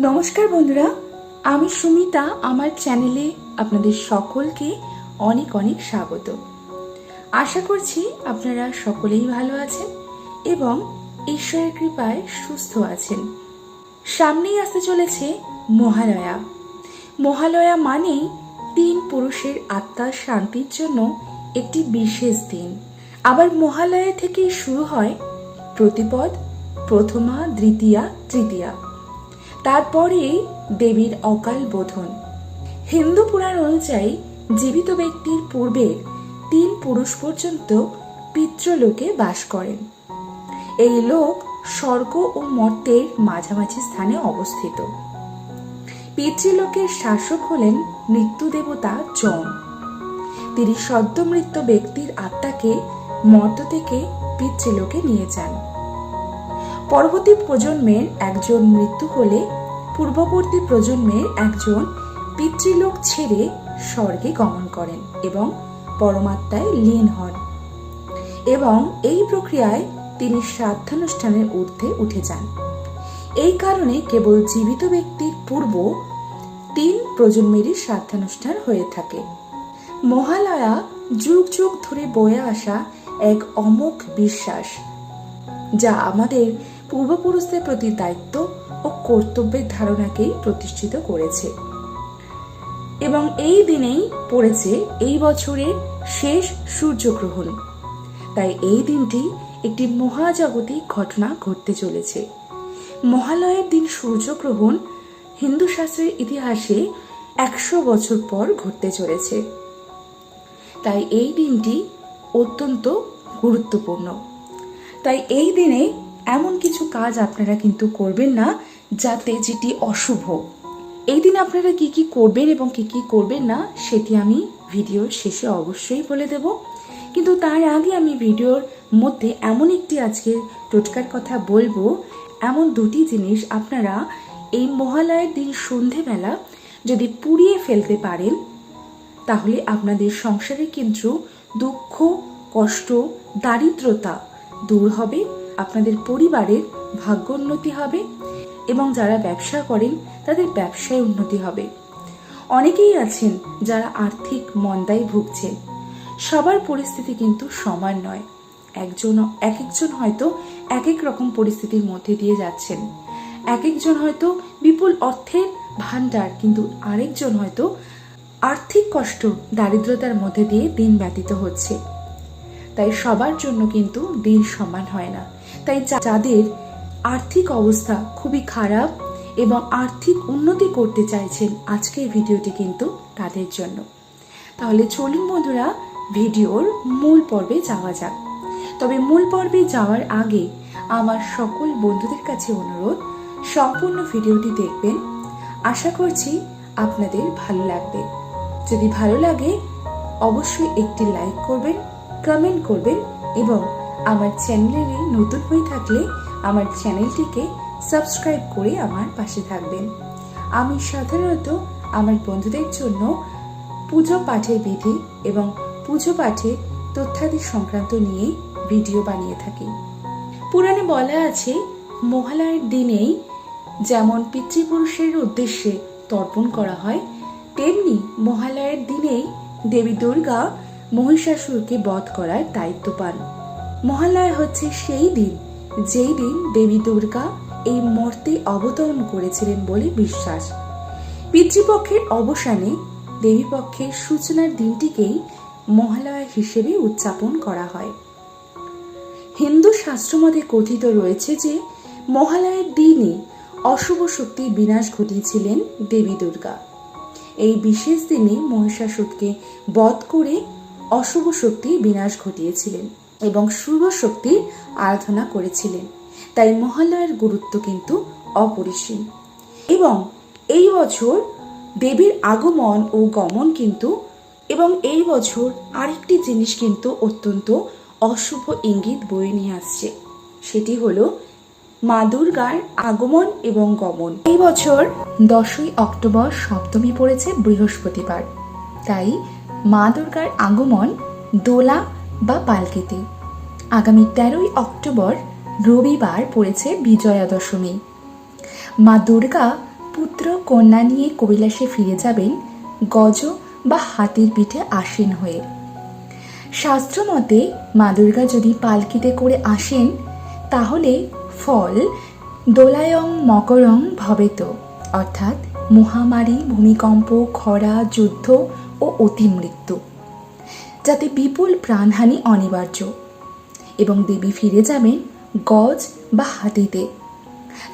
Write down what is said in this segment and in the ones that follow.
নমস্কার বন্ধুরা, আমি সুমিতা, আমার চ্যানেলে আপনাদের সকলকে অনেক অনেক স্বাগত। আশা করছি আপনারা সকলেই ভালো আছেন এবং ঈশ্বরের কৃপায় সুস্থ আছেন। সামনেই আসতে চলেছে মহালয়া। মহালয়া মানেই তিন পুরুষের আত্মার শান্তির জন্য একটি বিশেষ দিন। আবার মহালয়া থেকেই শুরু হয় প্রতিপদ, প্রথমা, দ্বিতীয়া, তৃতীয়া। তারপরে দেবীর অকাল বোধন। হিন্দু পুরাণ অনুযায়ী জীবিত ব্যক্তির পূর্বে তিন পুরুষ পর্যন্ত পিতৃলোকে বাস করেন। এই লোক স্বর্গ ও মর্তের মাঝামাঝি স্থানে অবস্থিত। পিতৃলোকের শাসক হলেন মৃত্যু দেবতা যম। তিনি সদ্য মৃত ব্যক্তির আত্মাকে মর্ত থেকে পিতৃলোকে নিয়ে যান। পরবর্তী প্রজন্মের একজন মৃত্যু হলে পূর্ববর্তী প্রজন্মের একজন পিতৃলোক ছেড়ে স্বর্গে গমন করেন এবং পরমাত্মায় লীন হন এবং এই প্রক্রিয়ায় তিনি শ্রাদ্ধানুষ্ঠানের ঊর্ধ্বে উঠে যান। এই কারণে কেবল জীবিত ব্যক্তির পূর্ব তিন প্রজন্মেরই শ্রাদ্ধানুষ্ঠান হয়ে থাকে। মহালয়া যুগ যুগ ধরে বয়ে আসা এক অমোঘ বিশ্বাস, যা আমাদের পূর্বপুরুষদের প্রতি দায়িত্ব ও কর্তব্যের ধারণাকেই প্রতিষ্ঠিত করেছে। এবং এই দিনেই পড়েছে এই বছরের শেষ সূর্যগ্রহণ। তাই এই দিনটি একটি মহাজাগতিক ঘটনা ঘটতে চলেছে। মহালয়ের দিন সূর্যগ্রহণ হিন্দু শাস্ত্রের ইতিহাসে একশো বছর পর ঘটতে চলেছে। তাই এই দিনটি অত্যন্ত গুরুত্বপূর্ণ। তাই এই দিনে এমন কিছু কাজ আপনারা কিন্তু করবেন না যাতে যেটি অশুভ। এই দিন আপনারা কি কি করবেন এবং কি কি করবেন না, সেটি আমি ভিডিওর শেষে অবশ্যই বলে দেব। কিন্তু তার আগে আমি ভিডিওর মধ্যে এমন একটি আজকে টোটকার কথা বলব। এমন দুটি জিনিস আপনারা এই মহালয়ের দিন সন্ধেবেলা যদি পুড়িয়ে ফেলতে পারেন, তাহলে আপনাদের সংসারে কিন্তু দুঃখ, কষ্ট, দারিদ্রতা দূর হবে। আপনাদের পরিবারের ভাগ্যোন্নতি হবে এবং যারা ব্যবসা করেন, তাদের ব্যবসায় উন্নতি হবে। অনেকেই আছেন যারা আর্থিক মন্দায় ভুগছে। সবার পরিস্থিতি কিন্তু সমান নয়। একজন এক একজন হয়তো এক এক রকম পরিস্থিতির মধ্যে দিয়ে যাচ্ছেন। এক একজন হয়তো বিপুল অর্থের ভাণ্ডার, কিন্তু আরেকজন হয়তো আর্থিক কষ্ট, দারিদ্রতার মধ্যে দিয়ে দিন ব্যতীত হচ্ছে। তাই সবার জন্য কিন্তু দিন সমান হয় না। তাই যাদের আর্থিক অবস্থা খুবই খারাপ এবং আর্থিক উন্নতি করতে চাইছেন আজকের ভিডিওটি কিন্তু তাদের জন্য। তাহলে চলুন বন্ধুরা, ভিডিওর মূল পর্বে যাওয়া যাক। তবে মূল পর্বে যাওয়ার আগে আমার সকল বন্ধুদের কাছে অনুরোধ, সম্পূর্ণ ভিডিওটি দেখবেন। আশা করছি আপনাদের ভালো লাগবে। যদি ভালো লাগে, অবশ্যই একটি লাইক করবেন কমেন্ট করবেন এবং আমার চ্যানেলে নতুন হয়ে থাকলে আমার চ্যানেলটিকে সাবস্ক্রাইব করে আমার পাশে থাকবেন। আমি সাধারণত আমার বন্ধুদের জন্য পুজো পাঠের বিধি এবং পুজো পাঠের তথ্যাদি সংক্রান্ত নিয়ে ভিডিও বানিয়ে থাকি। পুরাণে বলা আছে, মহালয়ের দিনেই যেমন পিতৃপুরুষের উদ্দেশ্যে তর্পণ করা হয়, তেমনি মহালয়ের দিনেই দেবী দুর্গা মহিষাসুরকে বধ করার দায়িত্ব পান। মহালয়া হচ্ছে সেই দিন, যেই দিন দেবী দুর্গা এই মর্তে অবতরণ করেছিলেন বলে বিশ্বাস। পিতৃপক্ষের অবসানে দেবীপক্ষের সূচনার দিনটিকেই মহালয়া হিসেবে উদযাপন করা হয়। হিন্দু শাস্ত্রমতে কথিত রয়েছে যে, মহালয়ের দিনই অশুভ শক্তির বিনাশ ঘটিয়েছিলেন দেবী দুর্গা। এই বিশেষ দিনে মহিষাসুরকে বধ করে অশুভ শক্তির বিনাশ ঘটিয়েছিলেন এবং শুভ শক্তির আরাধনা করেছিলেন। তাই মহালয়ের গুরুত্ব কিন্তু অপরিসীম। এবং এই বছর দেবীর আগমন ও গমন কিন্তু এবং এই বছর আরেকটি জিনিস কিন্তু অত্যন্ত অশুভ ইঙ্গিত বয়ে নিয়ে আসছে। সেটি হলো মা দুর্গার আগমন এবং গমন। এই বছর দশই অক্টোবর সপ্তমী পড়েছে বৃহস্পতিবার। তাই মা দুর্গার আগমন দোলা বা পালকিতে। আগামী তেরোই অক্টোবর রবিবার পড়েছে বিজয়া দশমী মা দুর্গা পুত্র কন্যা নিয়ে কৈলাসে ফিরে যাবেন গজ বা হাতির পিঠে আসীন হয়ে। শাস্ত্র মতে মা দুর্গা যদি পালকিতে করে আসেন, তাহলে ফল দোলায়ং মকরং ভবেত, অর্থাৎ মহামারী, ভূমিকম্প, খরা, যুদ্ধ ও অতিমৃত্যু যাতে বিপুল প্রাণহানি অনিবার্য এবং দেবী ফিরে যাবেন গজ বা হাতিতে।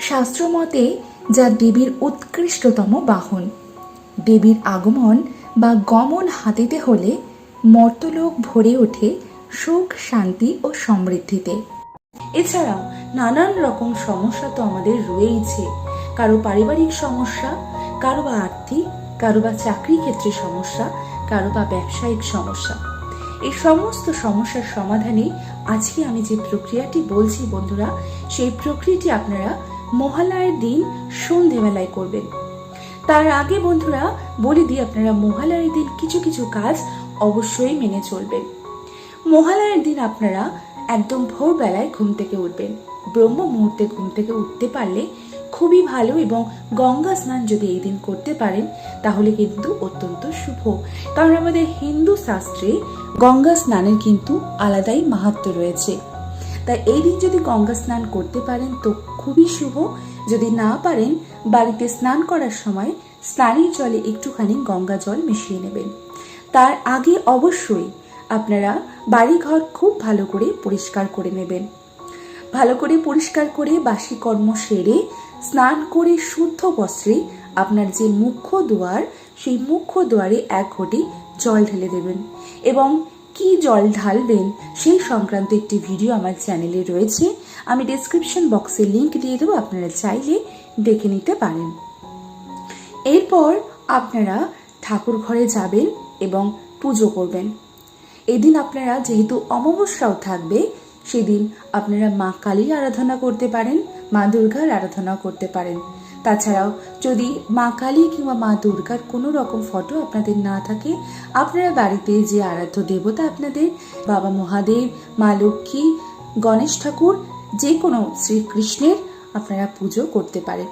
শাস্ত্রমতে যা দেবীর উৎকৃষ্টতম বাহন। দেবীর আগমন বা গমন হাতিতে হলে মর্তলোক ভরে ওঠে সুখ, শান্তি ও সমৃদ্ধিতে। এছাড়াও নানান রকম সমস্যা তো আমাদের রয়েইছে। কারও পারিবারিক সমস্যা, কারও বা আর্থিক কারও বা চাকরি ক্ষেত্রে সমস্যা, কারও বা ব্যবসায়িক সমস্যা। এই সমস্ত সমস্যার সমাধানে আজকে আমি যে প্রক্রিয়াটি বলছি বন্ধুরা, সেই প্রক্রিয়াটি আপনারা মহালয়ের দিন সন্ধেবেলায় করবেন। তার আগে বন্ধুরা, বলে দিই আপনারা মহালয়ের দিন কিছু কিছু কাজ অবশ্যই মেনে চলবেন। মহালয়ের দিন আপনারা একদম ভোরবেলায় ঘুম থেকে উঠবেন। ব্রহ্ম মুহূর্তে ঘুম থেকে উঠতে পারলে খুবই ভালো এবং গঙ্গা স্নান যদি এই দিন করতে পারেন, তাহলে কিন্তু অত্যন্ত শুভ। কারণ আমাদের হিন্দু শাস্ত্রে গঙ্গা স্নানের কিন্তু আলাদাই মাহাত্ম রয়েছে। তাই এই দিন যদি গঙ্গা স্নান করতে পারেন, তো খুবই শুভ। যদি না পারেন, বাড়িতে স্নান করার সময় স্নানের জলে একটুখানি গঙ্গা জল মিশিয়ে নেবেন। তার আগে অবশ্যই আপনারা বাড়িঘর খুব ভালো করে পরিষ্কার করে নেবেন। ভালো করে পরিষ্কার করে বাসি কর্ম সেরে, স্নান করে শুদ্ধ বস্ত্রে আপনার যে মুখ্য দুয়ার, সেই মুখ্য দুয়ারে এক ঘটি জল ঢেলে দেবেন। এবং কি জল ঢালবেন সেই সংক্রান্ত একটি ভিডিও আমার চ্যানেলে রয়েছে। আমি ডেসক্রিপশন বক্সে লিংক দিয়ে দেবো, আপনারা চাইলে দেখে নিতে পারেন। এরপর আপনারা ঠাকুর ঘরে যাবেন এবং পুজো করবেন। এদিন আপনারা যেহেতু অমাবস্যাও থাকবে সেদিন আপনারা মা কালীর আরাধনা করতে পারেন, মা দুর্গার আরাধনা করতে পারেন। তাছাড়াও যদি মা কালী কিংবা মা দুর্গার কোনো রকম ফটো আপনাদের না থাকে, আপনারা বাড়িতে যে আরাধ্য দেবতা আপনাদের, বাবা মহাদেব, মা লক্ষ্মী, গণেশ ঠাকুর, যে কোনো শ্রীকৃষ্ণের আপনারা পুজো করতে পারেন।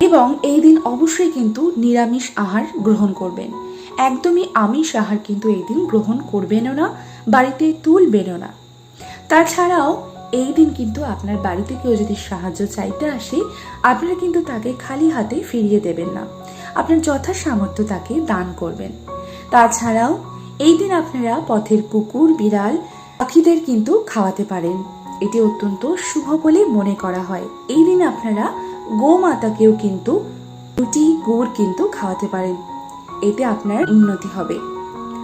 এবং এই দিন অবশ্যই কিন্তু নিরামিষ আহার গ্রহণ করবেন। একদমই আমিষ আহার কিন্তু এই দিন গ্রহণ করবেনও না, বাড়িতে তুলবেনও না। তাছাড়াও, এই দিন কিন্তু আপনার বাড়িতে কেউ যদি সাহায্য চাইতে আসে, আপনারা কিন্তু তাকে খালি হাতে ফিরিয়ে দেবেন না। আপনার যথা সামর্থ্য তাকে দান করবেন। তাছাড়াও, এই দিন আপনারা পথের কুকুর, বিড়াল, পাখিদের কিন্তু খাওয়াতে পারেন। এটি অত্যন্ত শুভ বলে মনে করা হয়। এই দিন আপনারা গোমাতাকেও কিন্তু রুটি গুড় কিন্তু খাওয়াতে পারেন। এতে আপনার উন্নতি হবে।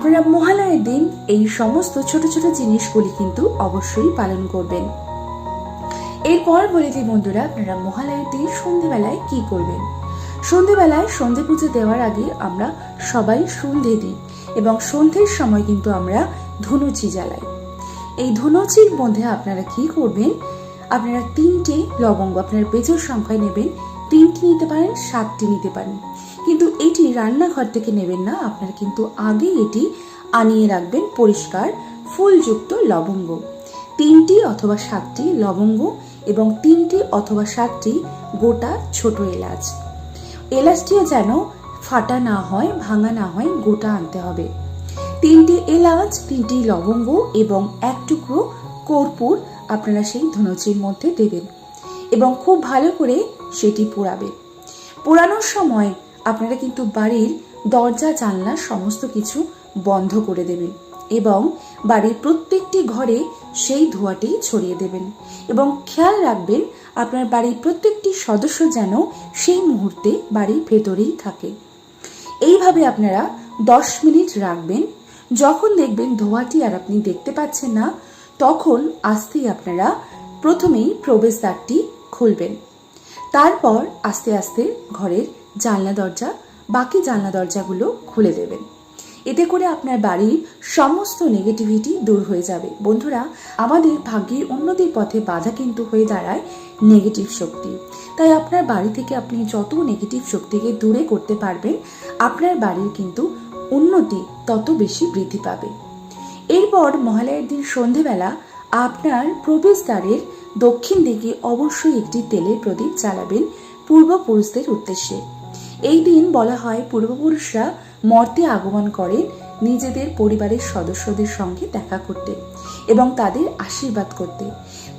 আপনারা মহালয়ের দিন এই সমস্ত ছোট ছোট জিনিসগুলি কিন্তু অবশ্যই পালন করবেন। এরপর বলে দিই বন্ধুরা, আপনারা মহালয়ের দিন সন্ধেবেলায় কি করবেন? সন্ধেবেলায় সন্ধে পুজো দেওয়ার আগে আমরা সবাই সন্ধে দিই এবং সন্ধ্যের সময় কিন্তু আমরা ধনুচি জ্বালাই। এই ধনুচির মধ্যে আপনারা কি করবেন? আপনারা তিনটে লবঙ্গ আপনার বেজোর সংখ্যায় নেবেন। তিনটি নিতে পারেন, সাতটি নিতে পারেন। কিন্তু এটি রান্নাঘর থেকে নেবেন না, আপনারা কিন্তু আগে এটি আনিয়ে রাখবেন পরিষ্কার, ফুলযুক্ত লবঙ্গ। তিনটি অথবা সাতটি লবঙ্গ এবং তিনটি অথবা সাতটি গোটা ছোট এলাচ। এলাচটিও যেন ফাটা না হয়, ভাঙা না হয়, গোটা আনতে হবে। তিনটি এলাচ, তিনটি লবঙ্গ এবং এক টুকরো কর্পূর আপনারা সেই ধনুচির মধ্যে দেবেন। এবং খুব ভালো করে সেটি পোড়াবে। পোড়ানোর সময় আপনারা কিন্তু বাড়ির দরজা, জানলা সমস্ত কিছু বন্ধ করে দেবেন এবং বাড়ির প্রত্যেকটি ঘরে সেই ধোঁয়াটি ছড়িয়ে দেবেন এবং খেয়াল রাখবেন আপনার বাড়ির প্রত্যেকটি সদস্য যেন সেই মুহূর্তে বাড়ির ভেতরেই থাকে। এইভাবে আপনারা দশ মিনিট রাখবেন। যখন দেখবেন ধোঁয়াটি আর আপনি দেখতে পাচ্ছেন না, তখন আস্তেই আপনারা প্রথমেই প্রবেশদ্বারটি খুলবেন। তারপর আস্তে আস্তে ঘরের জানলা দরজা, বাকি জানলা দরজাগুলো খুলে দেবেন। এতে করে আপনার বাড়ির সমস্ত নেগেটিভিটি দূর হয়ে যাবে। বন্ধুরা, আমাদের ভাগ্যের উন্নতির পথে বাধা কিন্তু হয়ে দাঁড়ায় নেগেটিভ শক্তি। তাই আপনার বাড়ি থেকে আপনি যত নেগেটিভ শক্তিকে দূরে করতে পারবেন, আপনার বাড়ির কিন্তু উন্নতি তত বেশি বৃদ্ধি পাবে। এরপর মহালয়ের দিন সন্ধেবেলা আপনার প্রবেশদ্বারের দক্ষিণ দিকে অবশ্যই একটি তেলের প্রদীপ জ্বালাবেন পূর্বপুরুষদের উদ্দেশ্যে। এই দিন বলা হয় পূর্বপুরুষরা মর্তে আগমন করেন নিজেদের পরিবারের সদস্যদের সঙ্গে দেখা করতে এবং তাদের আশীর্বাদ করতে।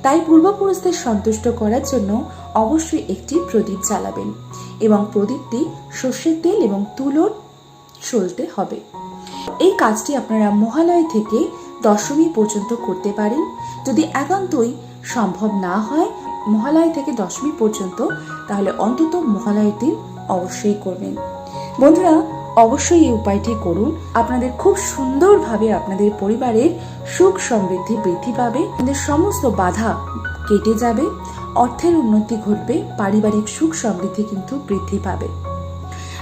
তাই পূর্বপুরুষদের সন্তুষ্ট করার জন্য অবশ্যই একটি প্রদীপ জ্বালাবেন এবং প্রদীপটি সর্ষের তেল এবং তুলোর চলতে হবে। এই কাজটি আপনারা মহালয় থেকে দশমী পর্যন্ত করতে পারেন। যদি একান্তই সম্ভব না হয় মহালয় থেকে দশমী পর্যন্ত, তাহলে অন্তত মহালয়ের দিন অবশ্যই করবেন। বন্ধুরা, অবশ্যই এই উপায়টি করুন। আপনাদের খুব সুন্দরভাবে আপনাদের পরিবারের সুখ সমৃদ্ধি বৃদ্ধি পাবে, আপনাদের সমস্ত বাধা কেটে যাবে, অর্থের উন্নতি ঘটবে, পারিবারিক সুখ সমৃদ্ধি কিন্তু বৃদ্ধি পাবে।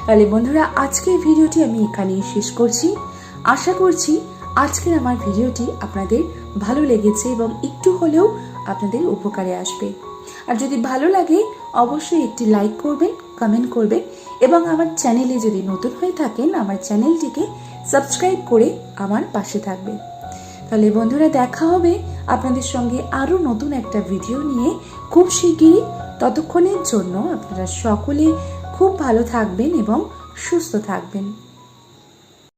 তাহলে বন্ধুরা, আজকের ভিডিওটি আমি এখানেই শেষ করছি। আশা করছি আজকের আমার ভিডিওটি আপনাদের ভালো লেগেছে এবং একটু হলেও আপনাদের উপকারে আসবে। আর যদি ভালো লাগে, অবশ্যই একটি লাইক করবেন কমেন্ট করবেন এবং আমার চ্যানেলে যদি নতুন হয়ে থাকেন, আমার চ্যানেলটিকে সাবস্ক্রাইব করে আমার পাশে থাকবেন। তাহলে বন্ধুরা, দেখা হবে আপনাদের সঙ্গে আরও নতুন একটা ভিডিও নিয়ে। খুব শিগগিরই, ততক্ষণের জন্য আপনারা সকলে খুব ভালো থাকবেন এবং সুস্থ থাকবেন।